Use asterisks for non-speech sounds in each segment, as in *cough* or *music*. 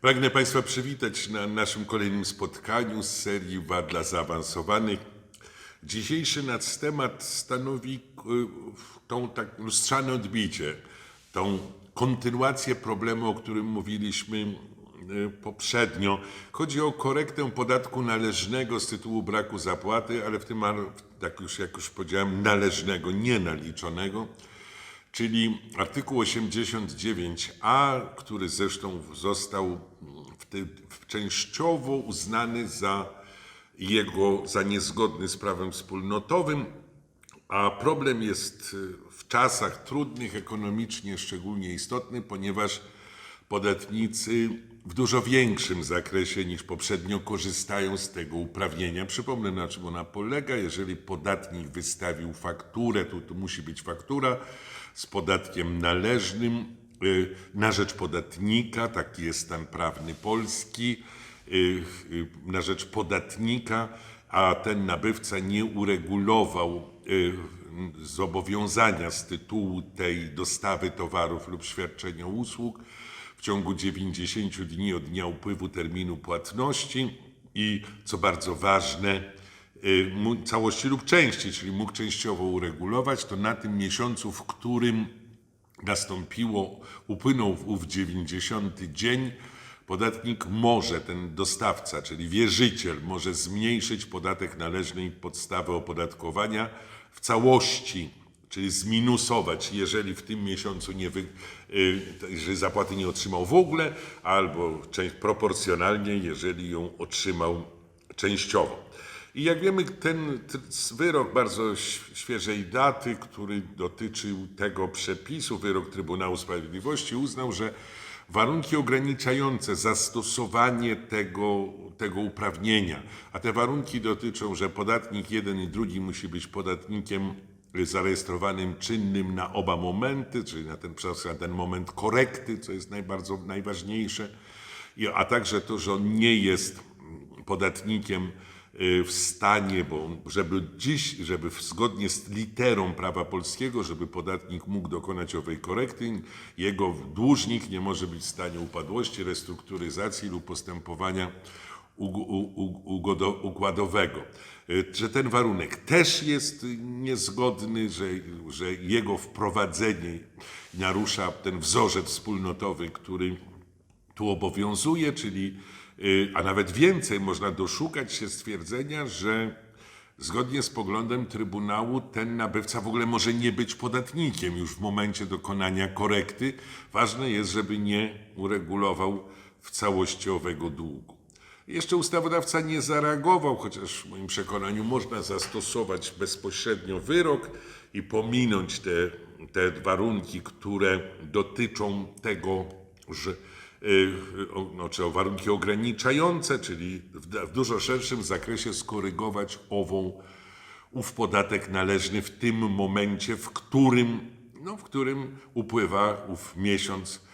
Pragnę Państwa przywitać na naszym kolejnym spotkaniu z serii Wad dla Zaawansowanych. Dzisiejszy nasz temat stanowi y, tą tak lustrzane odbicie, tą kontynuację problemu, o którym mówiliśmy y, poprzednio. Chodzi o korektę podatku należnego z tytułu braku zapłaty, ale w tym, jak już, jak już powiedziałem, należnego, nienaliczonego czyli artykuł 89a, który zresztą został w ty, w częściowo uznany za jego za niezgodny z prawem wspólnotowym, a problem jest y, w czasach trudnych ekonomicznie szczególnie istotny, ponieważ podatnicy w dużo większym zakresie niż poprzednio korzystają z tego uprawnienia. Przypomnę, na czym ona polega. Jeżeli podatnik wystawił fakturę, to, to musi być faktura z podatkiem należnym y, na rzecz podatnika, taki jest stan prawny Polski, y, y, na rzecz podatnika, a ten nabywca nie uregulował zobowiązania z tytułu tej dostawy towarów lub świadczenia usług. W ciągu 90 dni od dnia upływu terminu płatności i co bardzo ważne, całości lub części, czyli mógł częściowo uregulować, to na tym miesiącu, w którym nastąpiło, upłynął ów 90 dzień, podatnik może, ten dostawca, czyli wierzyciel, może zmniejszyć podatek należny i podstawę opodatkowania w całości, czyli zminusować, jeżeli w tym miesiącu nie wy, y, jeżeli zapłaty nie otrzymał w ogóle, albo część proporcjonalnie, jeżeli ją otrzymał częściowo. I jak wiemy, ten wyrok bardzo świeżej daty, który dotyczył tego przepisu, wyrok Trybunału Sprawiedliwości, uznał, że warunki ograniczające zastosowanie tego, tego uprawnienia, a te warunki dotyczą, że podatnik jeden i drugi musi być podatnikiem zarejestrowanym czynnym na oba momenty, czyli na ten, na ten moment korekty, co jest najbardzo, najważniejsze, a także to, że on nie jest podatnikiem w stanie, bo żeby dziś, żeby zgodnie z literą prawa polskiego, żeby podatnik mógł dokonać owej korekty, jego dłużnik nie może być w stanie upadłości, restrukturyzacji lub postępowania układowego. Y, Że ten warunek też jest y, niezgodny, że, że jego wprowadzenie narusza ten wzorzec wspólnotowy, który tu obowiązuje, czyli, y, a nawet więcej, można doszukać się stwierdzenia, że zgodnie z poglądem Trybunału ten nabywca w ogóle może nie być podatnikiem już w momencie dokonania korekty. Ważne jest, żeby nie uregulował w całości owego długu. Jeszcze ustawodawca nie zareagował, chociaż w moim przekonaniu można zastosować bezpośrednio wyrok i pominąć te, te warunki, które dotyczą tego, że y, no, czy o warunki ograniczające, czyli w, dużo szerszym zakresie skorygować ową, ów podatek należny w tym momencie, w którym, no, w którym upływa ów miesiąc y,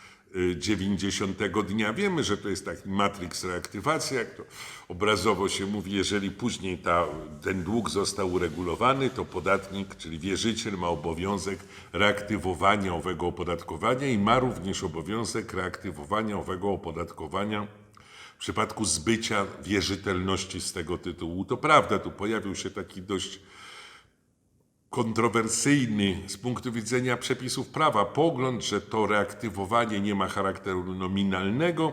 90 dnia. Wiemy, że to jest taki matrix reaktywacji, jak to obrazowo się mówi, jeżeli później ta, ten dług został uregulowany, to podatnik, czyli wierzyciel ma obowiązek reaktywowania owego opodatkowania i ma również obowiązek reaktywowania owego opodatkowania w przypadku zbycia wierzytelności z tego tytułu. To prawda, tu pojawił się taki dość kontrowersyjny z punktu widzenia przepisów prawa pogląd, że to reaktywowanie nie ma charakteru nominalnego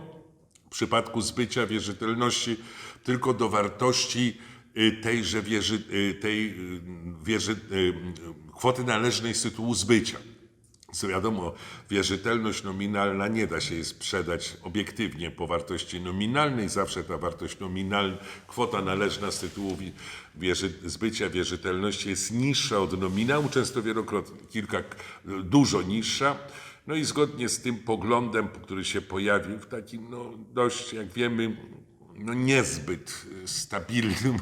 w przypadku zbycia wierzytelności tylko do wartości y, tejże wierzy, y, tej y, wierzy, kwoty należnej z tytułu zbycia. Co wiadomo, wierzytelność nominalna nie da się jej sprzedać obiektywnie po wartości nominalnej. Zawsze ta wartość nominalna, kwota należna z tytułu wi- wierzy, zbycia wierzytelności jest niższa od nominału, często wielokrotnie, kilka, dużo niższa. No i zgodnie z tym poglądem, który się pojawił w takim no, dość, jak wiemy, no niezbyt y, stabilnym,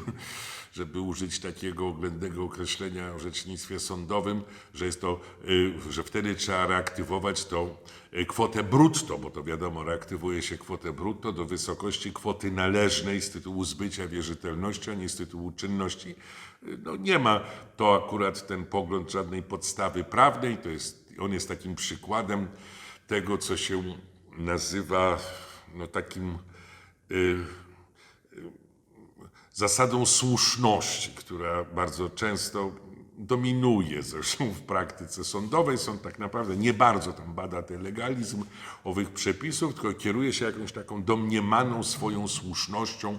żeby użyć takiego oględnego określenia w orzecznictwie sądowym, że jest to, y, że wtedy trzeba reaktywować to y, kwotę brutto, bo to wiadomo, reaktywuje się kwotę brutto do wysokości kwoty należnej z tytułu zbycia wierzytelności, a nie z tytułu czynności. Y, No nie ma to akurat ten pogląd żadnej podstawy prawnej, to jest, on jest takim przykładem tego, co się nazywa no, takim y, zasadą słuszności, która bardzo często dominuje zresztą w praktyce sądowej. Sąd tak naprawdę nie bardzo tam bada ten legalizm owych przepisów, tylko kieruje się jakąś taką domniemaną swoją słusznością,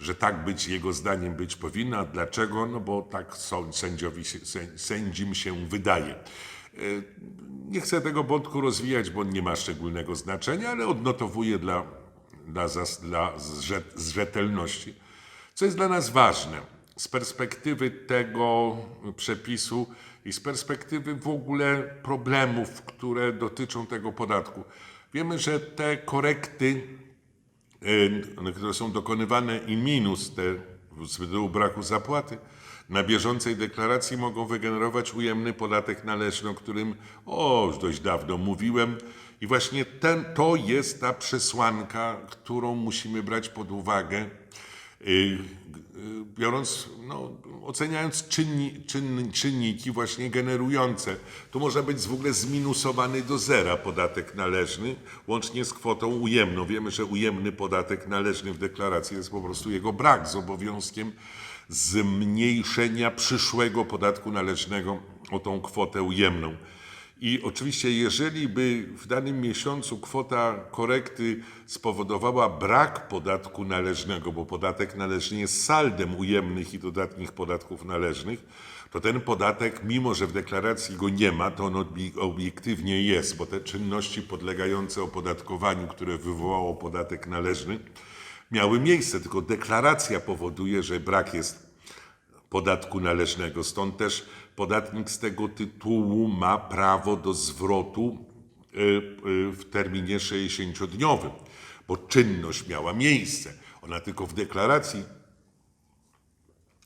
że tak być jego zdaniem być powinno. A dlaczego? No bo tak sąd, sędziowi sędzim się wydaje. E, Nie chcę tego wątku rozwijać, bo on nie ma szczególnego znaczenia, ale odnotowuję dla, dla, dla zrze, zrzetelności. Co jest dla nas ważne z perspektywy tego przepisu i z perspektywy w ogóle problemów, które dotyczą tego podatku. Wiemy, że te korekty, y, które są dokonywane in minus, te z tytułu braku zapłaty, na bieżącej deklaracji mogą wygenerować ujemny podatek należny, o którym o, już dość dawno mówiłem. I właśnie ten, to jest ta przesłanka, którą musimy brać pod uwagę, biorąc, no, oceniając czynni, czynni, czynniki właśnie generujące. Tu może być w ogóle zminusowany do zera podatek należny, łącznie z kwotą ujemną. Wiemy, że ujemny podatek należny w deklaracji jest po prostu jego brak z obowiązkiem zmniejszenia przyszłego podatku należnego o tą kwotę ujemną. I oczywiście, jeżeli by w danym miesiącu kwota korekty spowodowała brak podatku należnego, bo podatek należny jest saldem ujemnych i dodatnich podatków należnych, to ten podatek, mimo że w deklaracji go nie ma, to on obie- obiektywnie jest, bo te czynności podlegające opodatkowaniu, które wywołało podatek należny, miały miejsce, tylko deklaracja powoduje, że brak jest podatku należnego. Stąd też podatnik z tego tytułu ma prawo do zwrotu y, y, w terminie 60-dniowym, bo czynność miała miejsce. Ona tylko w deklaracji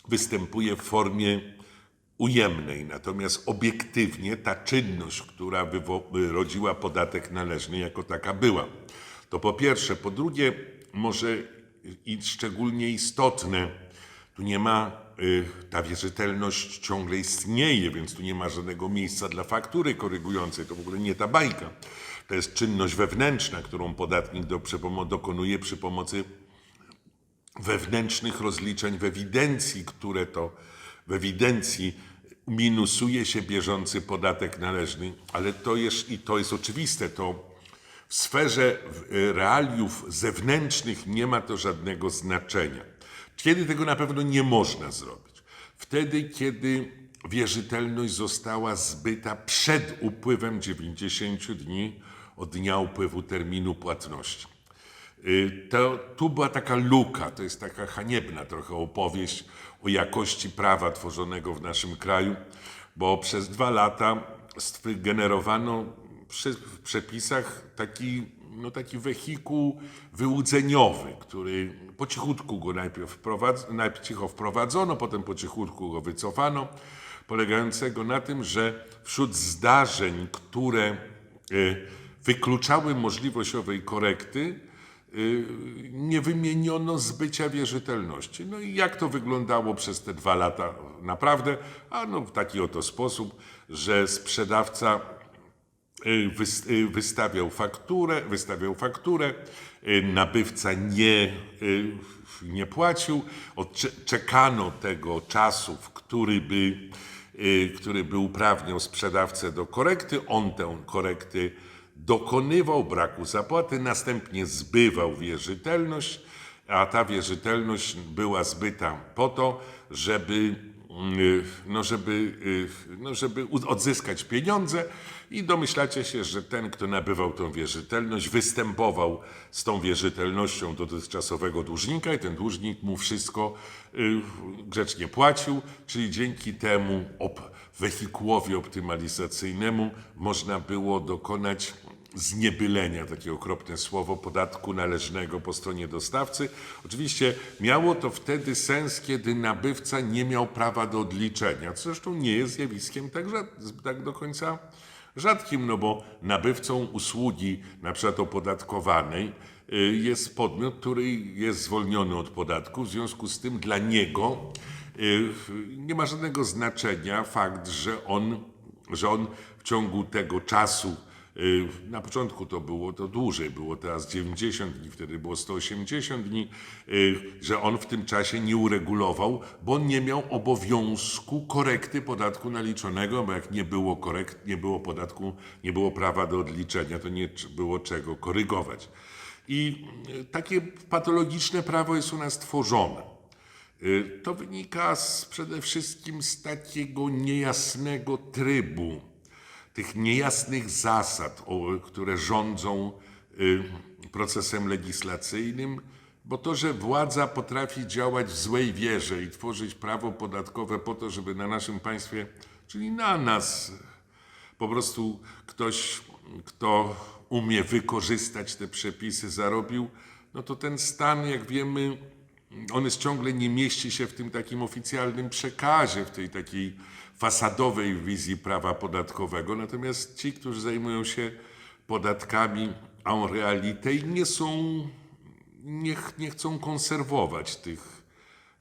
występuje w formie ujemnej, natomiast obiektywnie ta czynność, która wyrodziła podatek należny, jako taka była. To po pierwsze. Po drugie, może i szczególnie istotne, tu nie ma, ta wierzytelność ciągle istnieje, więc tu nie ma żadnego miejsca dla faktury korygującej. To w ogóle nie ta bajka. To jest czynność wewnętrzna, którą podatnik do, dokonuje przy pomocy wewnętrznych rozliczeń w ewidencji, które to w ewidencji minusuje się bieżący podatek należny, ale to jest i to jest oczywiste, to w sferze w- realiów zewnętrznych nie ma to żadnego znaczenia. Kiedy tego na pewno nie można zrobić? Wtedy, kiedy wierzytelność została zbyta przed upływem 90 dni od dnia upływu terminu płatności. Y, To, tu była taka luka, to jest taka haniebna trochę opowieść o jakości prawa tworzonego w naszym kraju, bo przez dwa lata generowano w przepisach taki, no taki wehikuł wyłudzeniowy, który po cichutku go najpierw, wprowadz, najpierw cicho wprowadzono, potem po cichutku go wycofano, polegającego na tym, że wśród zdarzeń, które y, wykluczały możliwość owej korekty, y, nie wymieniono zbycia wierzytelności. No i jak to wyglądało przez te dwa lata naprawdę? A no w taki oto sposób, że sprzedawca wystawiał fakturę, wystawiał fakturę, y, nabywca nie, y, nie płacił, czekano tego czasu, w który by, y, który by uprawniał sprzedawcę do korekty, on tę korektę dokonywał braku zapłaty, następnie zbywał wierzytelność, a ta wierzytelność była zbyta po to, żeby, y, no żeby, y, no żeby odzyskać pieniądze i domyślacie się, że ten, kto nabywał tą wierzytelność, występował z tą wierzytelnością do dotychczasowego dłużnika i ten dłużnik mu wszystko y, grzecznie płacił, czyli dzięki temu op- wehikułowi optymalizacyjnemu można było dokonać zniebylenia, takie okropne słowo, podatku należnego po stronie dostawcy. Oczywiście miało to wtedy sens, kiedy nabywca nie miał prawa do odliczenia, co zresztą nie jest zjawiskiem tak, tak do końca rzadkim, no bo nabywcą usługi, na przykład opodatkowanej, y, jest podmiot, który jest zwolniony od podatku, w związku z tym dla niego y, nie ma żadnego znaczenia fakt, że on, że on w ciągu tego czasu Na początku to było to dłużej, było teraz 90 dni, wtedy było 180 dni, y, że on w tym czasie nie uregulował, bo nie miał obowiązku korekty podatku naliczonego, bo jak nie było korekt, nie było podatku, nie było prawa do odliczenia, to nie było czego korygować. I y, takie patologiczne prawo jest u nas tworzone. Y, To wynika z, przede wszystkim z takiego niejasnego trybu, tych niejasnych zasad, które rządzą y, procesem legislacyjnym, bo to, że władza potrafi działać w złej wierze i tworzyć prawo podatkowe po to, żeby na naszym państwie, czyli na nas, po prostu ktoś, kto umie wykorzystać te przepisy, zarobił, no to ten stan, jak wiemy, on jest ciągle nie mieści się w tym takim oficjalnym przekazie, w tej takiej fasadowej wizji prawa podatkowego. Natomiast ci, którzy zajmują się podatkami en realite nie są, nie, nie chcą konserwować tych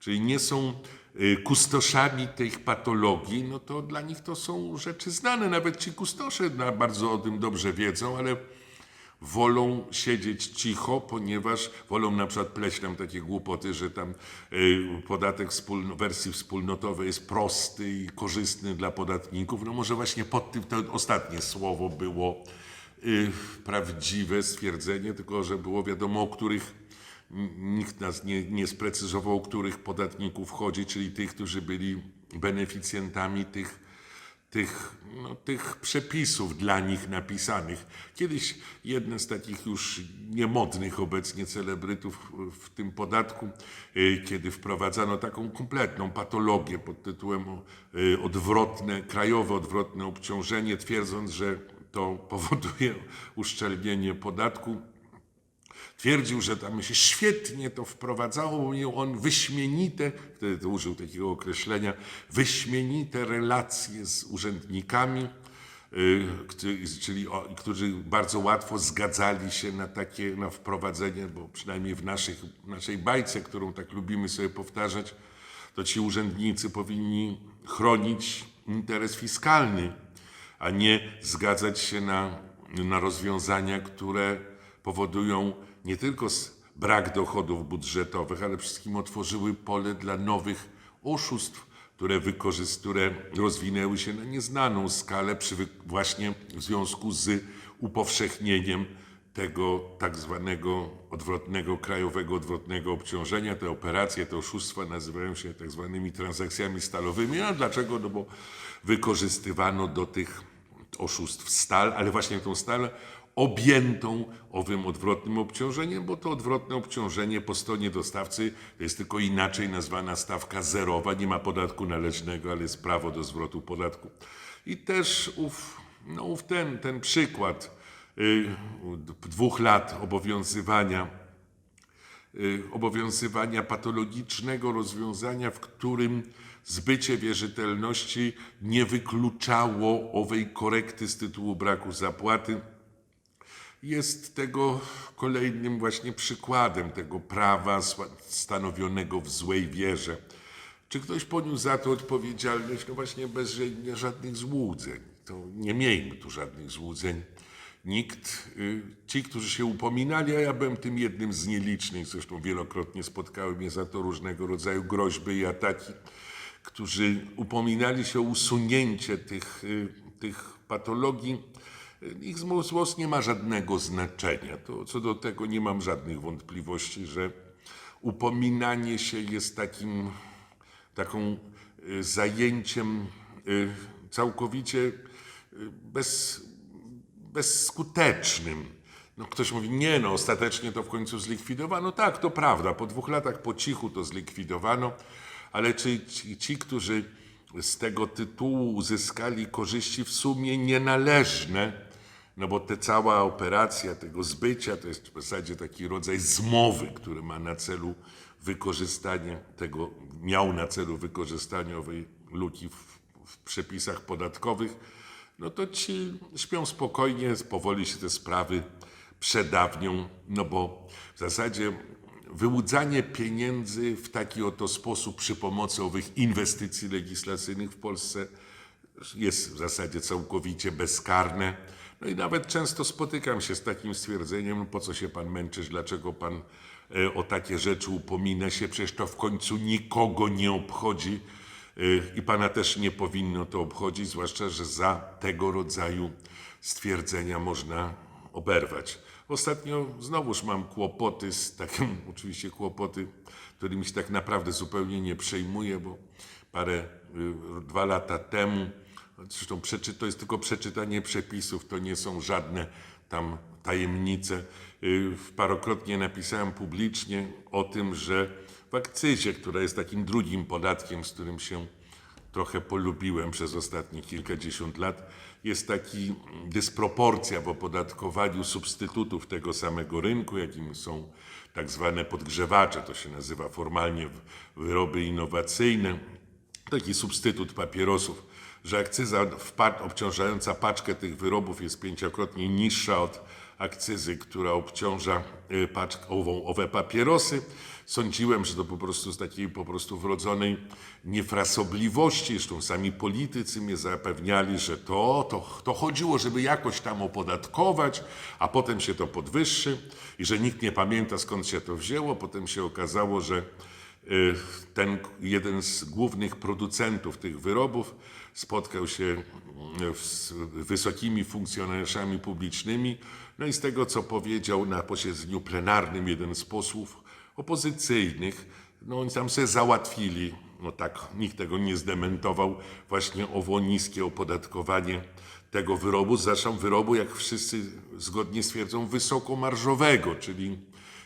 czyli nie są y, kustoszami tych patologii, no to dla nich to są rzeczy znane. Nawet ci kustosze bardzo o tym dobrze wiedzą, ale wolą siedzieć cicho, ponieważ wolą na przykład pleść nam takie głupoty, że tam y, podatek wspólno, wersji wspólnotowej jest prosty i korzystny dla podatników. No może właśnie pod tym to ostatnie słowo było y, prawdziwe stwierdzenie, tylko że było wiadomo, o których Nikt nas nie, nie sprecyzował, o których podatników chodzi, czyli tych, którzy byli beneficjentami tych, tych, no, tych przepisów dla nich napisanych. Kiedyś jeden z takich już niemodnych obecnie celebrytów w tym podatku, y, kiedy wprowadzano taką kompletną patologię pod tytułem y, odwrotne, krajowe odwrotne obciążenie, twierdząc, że to powoduje uszczelnienie podatku. Twierdził, że tam się świetnie to wprowadzało, bo miał on wyśmienite, wtedy użył takiego określenia, wyśmienite relacje z urzędnikami, y, czyli którzy bardzo łatwo zgadzali się na takie na wprowadzenie, bo przynajmniej w naszych, naszej bajce, którą tak lubimy sobie powtarzać, to ci urzędnicy powinni chronić interes fiskalny, a nie zgadzać się na, na rozwiązania, które powodują nie tylko brak dochodów budżetowych, ale wszystkim otworzyły pole dla nowych oszustw, które, które rozwinęły się na nieznaną skalę przy właśnie w związku z upowszechnieniem tego tak zwanego odwrotnego, krajowego odwrotnego obciążenia. Te operacje, te oszustwa nazywają się tak zwanymi transakcjami stalowymi. A dlaczego? No bo wykorzystywano do tych oszustw stal, ale właśnie tą stal objętą owym odwrotnym obciążeniem, bo to odwrotne obciążenie po stronie dostawcy jest tylko inaczej nazwana stawka zerowa, nie ma podatku należnego, ale jest prawo do zwrotu podatku. I też ów, no ów ten, ten przykład y, dwóch lat obowiązywania y, obowiązywania patologicznego rozwiązania, w którym zbycie wierzytelności nie wykluczało owej korekty z tytułu braku zapłaty, jest tego kolejnym właśnie przykładem tego prawa stanowionego w złej wierze. Czy ktoś poniósł za to odpowiedzialność? No właśnie bez ża- żadnych złudzeń. To nie miejmy tu żadnych złudzeń. Nikt, y, ci, którzy się upominali, a ja byłem tym jednym z nielicznych, zresztą wielokrotnie spotkały mnie za to różnego rodzaju groźby i ataki, którzy upominali się o usunięcie tych, y, tych patologii, ich zło- złost nie ma żadnego znaczenia. To, co do tego nie mam żadnych wątpliwości, że upominanie się jest takim, taką y, zajęciem y, całkowicie y, bez, bezskutecznym. No ktoś mówi, nie no, ostatecznie to w końcu zlikwidowano. Tak, to prawda, po dwóch latach po cichu to zlikwidowano, ale czy ci, ci którzy z tego tytułu uzyskali korzyści w sumie nienależne, no bo ta cała operacja tego zbycia to jest w zasadzie taki rodzaj zmowy, który ma na celu wykorzystanie tego, miał na celu wykorzystanie owej luki w, w przepisach podatkowych, no to ci śpią spokojnie, powoli się te sprawy przedawnią, no bo w zasadzie wyłudzanie pieniędzy w taki oto sposób przy pomocy owych inwestycji legislacyjnych w Polsce jest w zasadzie całkowicie bezkarne. No i nawet często spotykam się z takim stwierdzeniem, po co się pan męczysz, dlaczego pan e, o takie rzeczy upomina się, przecież to w końcu nikogo nie obchodzi e, i pana też nie powinno to obchodzić, zwłaszcza, że za tego rodzaju stwierdzenia można oberwać. Ostatnio znowuż mam kłopoty z takim, *laughs* oczywiście kłopoty, którymi się tak naprawdę zupełnie nie przejmuję, bo parę, y, dwa lata temu, zresztą przeczy, to jest tylko przeczytanie przepisów, to nie są żadne tam tajemnice. Y, Parokrotnie napisałem publicznie o tym, że w akcyzie, która jest takim drugim podatkiem, z którym się trochę polubiłem przez ostatnie kilkadziesiąt lat, jest taki dysproporcja w opodatkowaniu substytutów tego samego rynku, jakim są tak zwane podgrzewacze, to się nazywa formalnie wyroby innowacyjne, taki substytut papierosów, że akcyza obciążająca paczkę tych wyrobów jest pięciokrotnie niższa od akcyzy, która obciąża y, paczk, ową, owe papierosy. Sądziłem, że to po prostu z takiej po prostu wrodzonej niefrasobliwości, zresztą sami politycy mnie zapewniali, że to, to, to chodziło, żeby jakoś tam opodatkować, a potem się to podwyższy i że nikt nie pamięta skąd się to wzięło. Potem się okazało, że Y, ten jeden z głównych producentów tych wyrobów spotkał się z wysokimi funkcjonariuszami publicznymi. No i z tego, co powiedział na posiedzeniu plenarnym jeden z posłów opozycyjnych, no oni tam sobie załatwili, no tak, nikt tego nie zdementował, właśnie owo niskie opodatkowanie tego wyrobu, zresztą wyrobu, jak wszyscy zgodnie stwierdzą, wysokomarżowego, czyli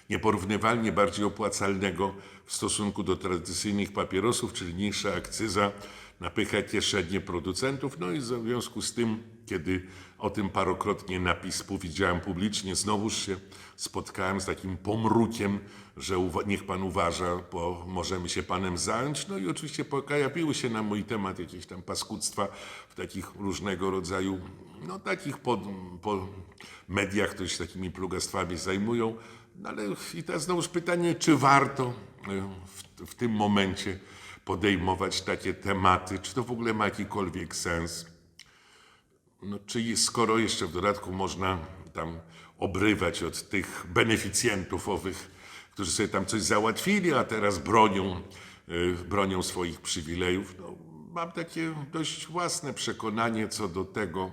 nieporównywalnie bardziej opłacalnego w stosunku do tradycyjnych papierosów, czyli niższa akcyza napycha kieszenie producentów. No i w związku z tym, kiedy o tym parokrotnie napis powiedziałem publicznie, znowuż się spotkałem z takim pomrukiem, że niech pan uważa, bo możemy się panem zająć. No i oczywiście pojawiły się na mój temat jakieś tam paskudztwa w takich różnego rodzaju, no takich pod, po mediach, które się takimi plugastwami zajmują. No ale i teraz znowuż pytanie, czy warto y, w, w tym momencie podejmować takie tematy, czy to w ogóle ma jakikolwiek sens? No, czy skoro jeszcze w dodatku można tam obrywać od tych beneficjentów owych, którzy sobie tam coś załatwili, a teraz bronią, y, bronią swoich przywilejów, no, mam takie dość własne przekonanie co do tego,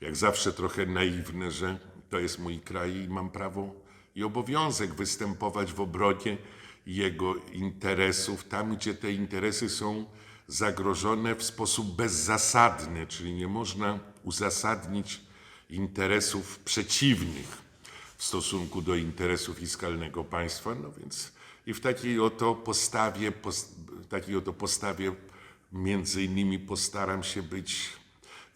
jak zawsze trochę naiwne, że to jest mój kraj i mam prawo i obowiązek występować w obronie jego interesów, tam gdzie te interesy są zagrożone w sposób bezzasadny, czyli nie można uzasadnić interesów przeciwnych w stosunku do interesu fiskalnego państwa. No więc i w takiej oto postawie, pos, takiej oto postawie między innymi postaram się być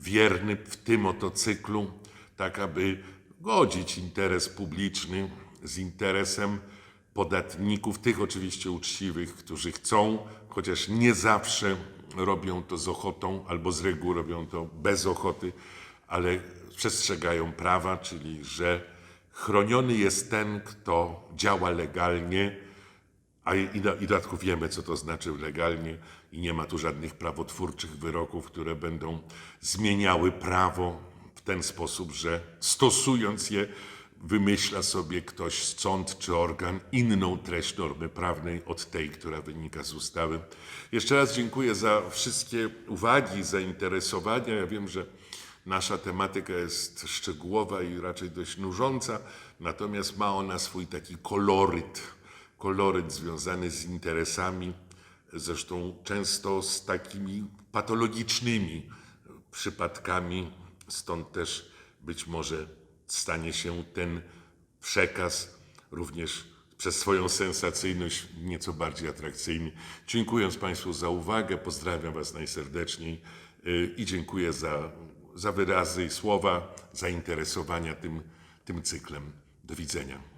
wierny w tym oto cyklu, tak aby godzić interes publiczny z interesem podatników, tych oczywiście uczciwych, którzy chcą, chociaż nie zawsze robią to z ochotą, albo z reguły robią to bez ochoty, ale przestrzegają prawa, czyli że chroniony jest ten, kto działa legalnie, a i, i, dodatku wiemy, co to znaczy legalnie, i nie ma tu żadnych prawotwórczych wyroków, które będą zmieniały prawo w ten sposób, że stosując je, wymyśla sobie ktoś sąd czy organ inną treść normy prawnej od tej, która wynika z ustawy. Jeszcze raz dziękuję za wszystkie uwagi, zainteresowania. Ja wiem, że Nasza tematyka jest szczegółowa i raczej dość nużąca, natomiast ma ona swój taki koloryt, koloryt związany z interesami, zresztą często z takimi patologicznymi przypadkami, stąd też być może stanie się ten przekaz również przez swoją sensacyjność nieco bardziej atrakcyjny. Dziękując Państwu za uwagę, pozdrawiam Was najserdeczniej y, i dziękuję za, za wyrazy i słowa zainteresowania tym, tym cyklem. Do widzenia.